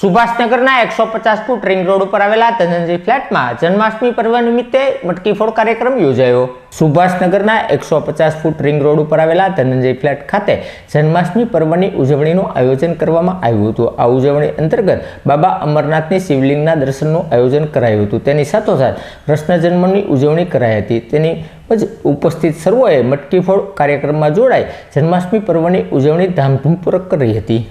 સુભાષનગરના એકસો પચાસ foot ring road ઉપર આવેલા ધનંજય ફ્લેટમાં જન્માષ્ટમી પર્વ નિમિત્તે મટકીફોડ કાર્યક્રમ યોજાયો. સુભાષનગરના એકસો પચાસ ફૂટ રિંગ રોડ ઉપર આવેલા ધનંજય ફ્લેટ ખાતે જન્માષ્ટમી પર્વની ઉજવણીનું આયોજન કરવામાં આવ્યું હતું. આ ઉજવણી અંતર્ગત બાબા અમરનાથની શિવલિંગના દર્શનનું આયોજન કરાયું હતું. તેની સાથોસાથ કૃષ્ણ જન્મની ઉજવણી કરાઈ હતી. તેની જ ઉપસ્થિત સર્વોએ મટકીફોડ કાર્યક્રમમાં જોડાઈ જન્માષ્ટમી પર્વની ઉજવણી ધામધૂમપૂર્વક કરી હતી.